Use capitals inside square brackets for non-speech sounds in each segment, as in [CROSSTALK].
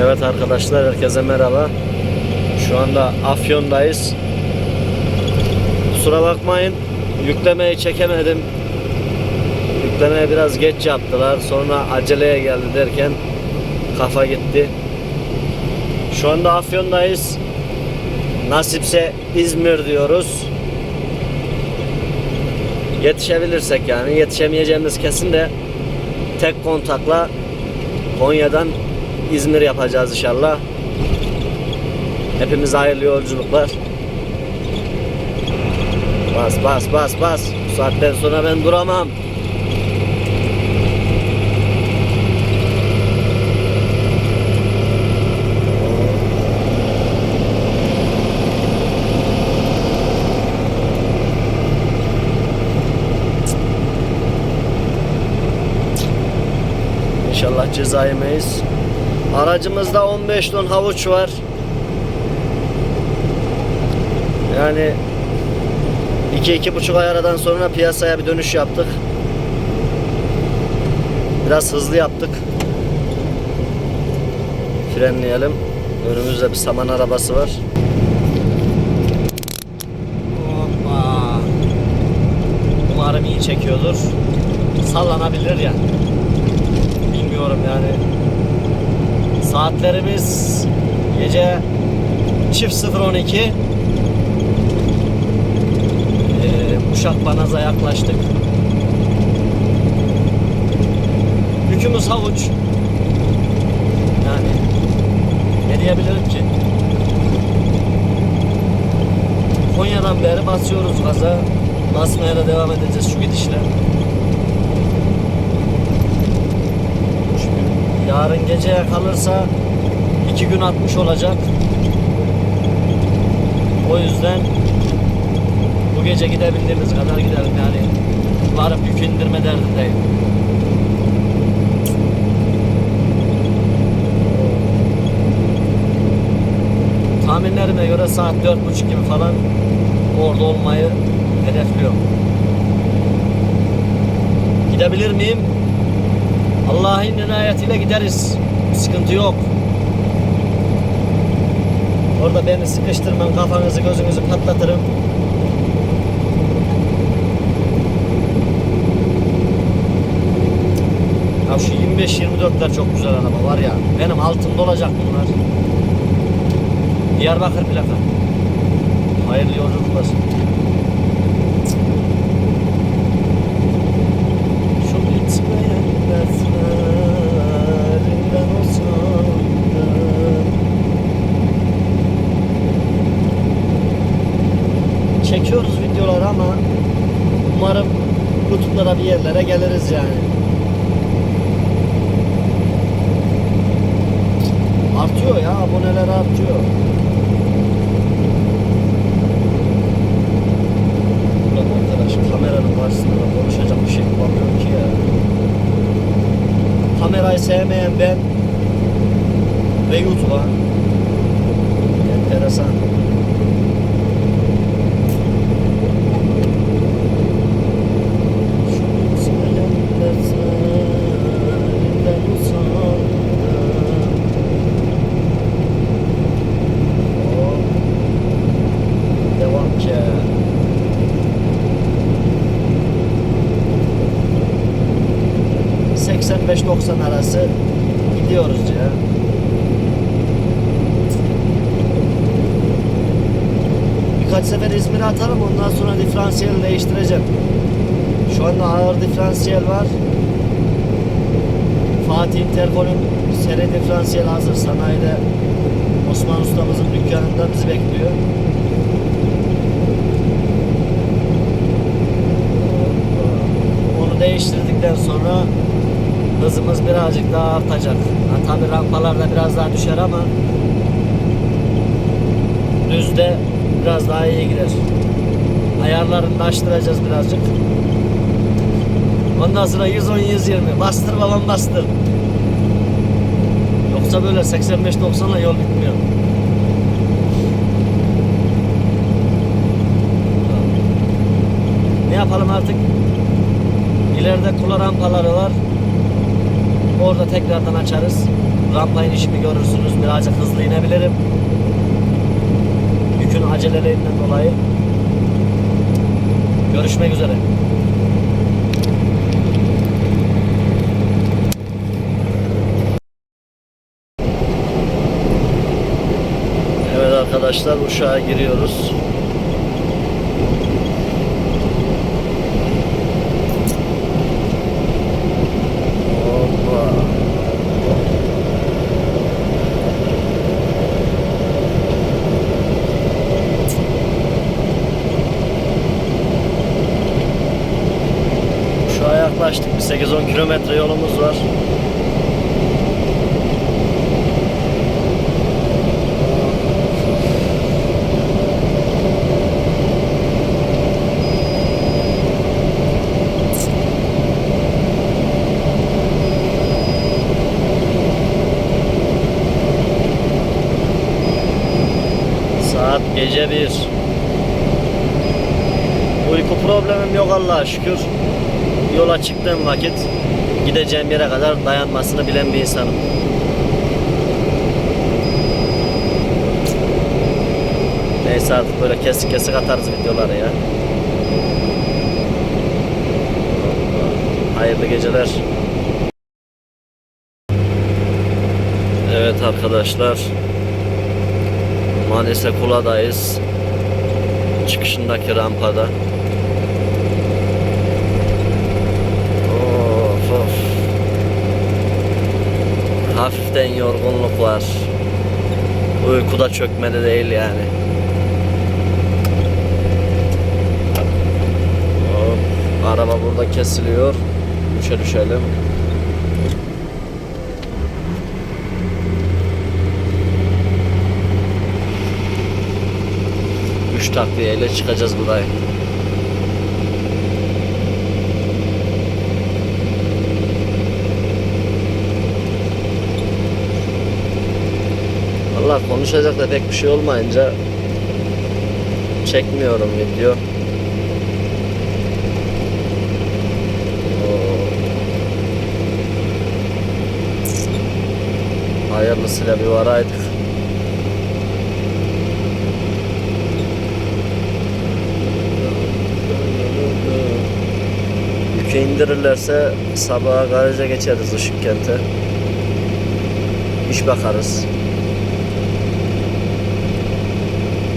Evet arkadaşlar herkese merhaba. Şu anda Afyon'dayız. Kusura bakmayın yüklemeyi çekemedim. Yüklemeye biraz geç yaptılar. Sonra aceleye geldi derken kafa gitti. Şu anda Afyon'dayız. Nasipse İzmir diyoruz. Yetişebilirsek yani yetişemeyeceğimiz kesin de tek kontakla Konya'dan İzmir yapacağız inşallah. Hepimize hayırlı yolculuklar. Bas bas bas bas. Bu saatten sonra ben duramam. İnşallah ceza yemeyiz. Aracımızda 15 ton havuç var. Yani 2-2,5 ay aradan sonra piyasaya bir dönüş yaptık. Biraz hızlı yaptık. Frenleyelim. Önümüzde bir saman arabası var. Hoppa. Umarım iyi çekiyordur. Sallanabilir ya. Bilmiyorum yani. Saatlerimiz gece çift 012 ee, Uşak Banaz'a yaklaştık. Yükümüz havuç. Yani ne diyebilirim ki? Konya'dan beri basıyoruz gaza. Basmaya da devam edeceğiz şu gidişle. Yarın geceye kalırsa iki gün atmış olacak. O yüzden bu gece gidebildiğimiz kadar gidelim yani. Varıp yük indirme derdindeyim. Tahminlerime göre saat dört buçuk gibi falan orada olmayı hedefliyorum. Gidebilir miyim? Allah'ın inayetiyle gideriz. Sıkıntı yok. Orada beni sıkıştırmam, kafanızı gözünüzü patlatırım. Ya şu 25-24'ler çok güzel araba var ya. Benim altımda olacak bunlar. Diyarbakır plaka. Hayırlı yolculuklar. Şu bitmeyen dertlerinden usandım. Çekiyoruz videoları ama umarım YouTube'da bir yerlere geliriz yani. Artıyor ya aboneler artıyor. Ulan arkadaş kameranın karşısında konuşacak bir şey bulamıyorum ki ya. Kamerayı sevmeyen ben ve YouTube'a enteresan. Şu bitmeyen dertlerinden usandım. Hop. Devam ki. ...85-90 arası gidiyoruz ya. Birkaç sefer İzmir'e atalım ondan sonra diferansiyeli değiştireceğim. Şu anda ağır diferansiyel var. Fatih Intercol'un seri diferansiyel hazır sanayide Osman ustamızın dükkanında bizi bekliyor. Onu değiştirdikten sonra hızımız birazcık daha artacak. Ha, tabii rampalarda biraz daha düşer ama düzde biraz daha iyi gider. Ayarlarını da açtıracağız birazcık. Ondan sonra 110 120 bastır babam bastır. Yoksa böyle 85-90'la yol bitmiyor. Ne yapalım artık? İleride kula rampaları var. Orada tekrardan açarız. rampa inişimi görürsünüz. Birazcık hızlı inebilirim. Yükün acelelerinden dolayı. Görüşmek üzere. Evet arkadaşlar uşağa giriyoruz. Hoppa. Uşağa yaklaştık. Bir 8-10 kilometre yolumuz var. Saat gece bir. Uyku problemim yok Allah'a şükür. Yola çıktığım vakit gideceğim yere kadar dayanmasını bilen bir insanım. Neyse artık böyle kesik kesik atarız videoları ya. Hayırlı geceler. Evet arkadaşlar. Manisa Kula'dayız. Çıkışındaki rampada. Hafiften yorgunluk var. Uyku da çökmedi değil yani. Hop. Araba burada kesiliyor. Düşe düşelim. Üç takviyeyle çıkacağız burayı. Allah konuşacak da pek bir şey olmayınca çekmiyorum video. Hayırlısıyla bir varaydık. Yükü indirirlerse sabaha garaja geçeriz ışık kente. İş bakarız.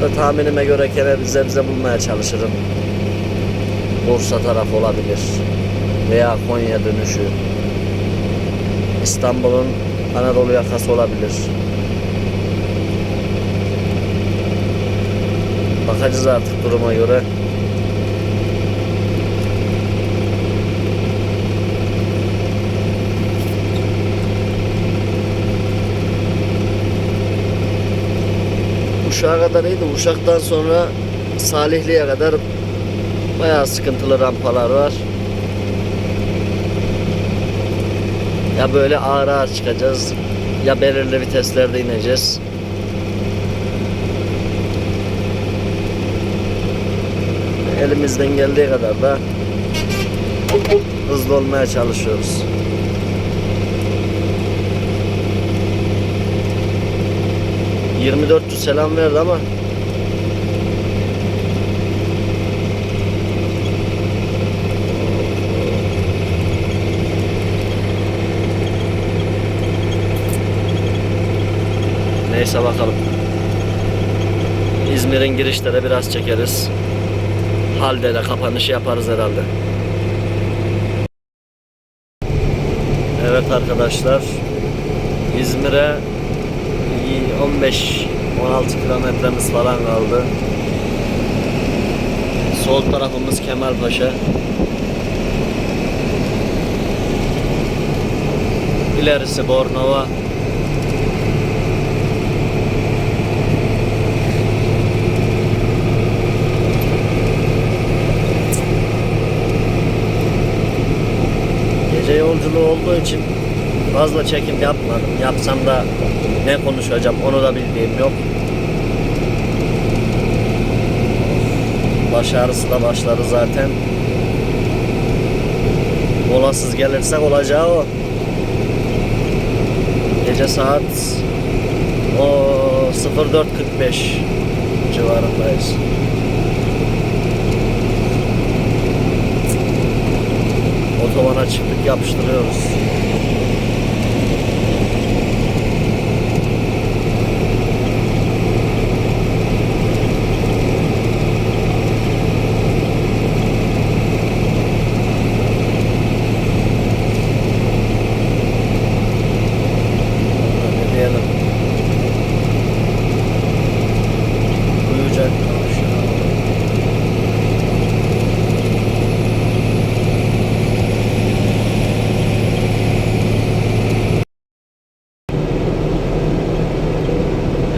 Da tahminime göre kere bir zebze bulmaya çalışırım. Bursa tarafı olabilir. Veya Konya dönüşü. İstanbul'un Anadolu yakası olabilir. Bakacağız artık duruma göre. Uşak'a kadar iyiydi. Uşak'tan sonra Salihli'ye kadar bayağı sıkıntılı rampalar var. Ya böyle ağır ağır çıkacağız ya belirli viteslerde ineceğiz. Elimizden geldiği kadar da hızlı olmaya çalışıyoruz. ...2400 selam verdi ama... Neyse bakalım. İzmir'in girişlere biraz çekeriz. Halde de kapanışı yaparız herhalde. Evet arkadaşlar. İzmir'e 15-16 kilometremiz falan kaldı. Sol tarafımız Kemalpaşa. İlerisi Bornova. Gece yolculuğu olduğu için fazla çekim yapmadım. Yapsam da ne konuşacağım onu da bildiğim yok. Baş ağrısı da başladı zaten. Molasız gelirsek olacağı o. Gece saat o 04.45 civarındayız. Otobana çıktık yapıştırıyoruz. Ne diyelim. Uyuyacak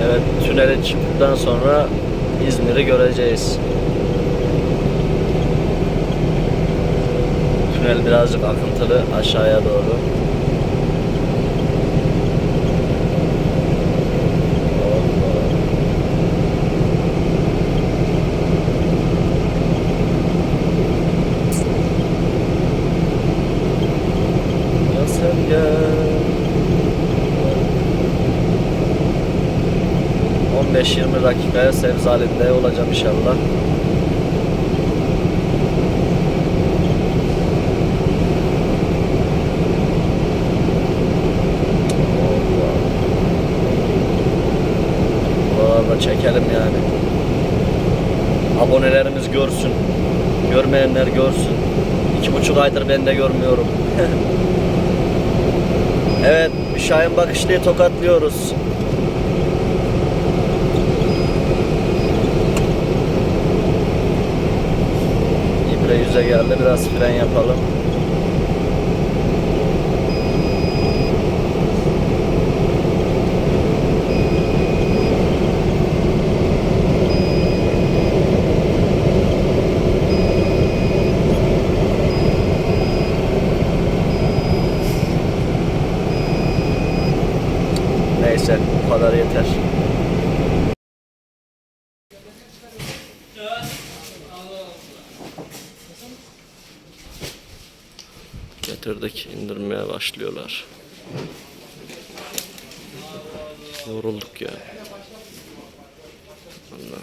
Evet, çıktıktan sonra İzmir'i göreceğiz. Tünel birazcık akıntılı aşağıya doğru. 15-20 dakikaya Sevzali'de olacağım inşallah. Buralarda çekelim yani. Abonelerimiz görsün. Görmeyenler görsün. İki buçuk aydır ben de görmüyorum. [LAUGHS] evet, Şahin Bakışlı'yı tokatlıyoruz. Yüze geldi. Biraz fren yapalım. Neyse bu kadar yeter. Getirdik indirmeye başlıyorlar. Yorulduk ya. Allah.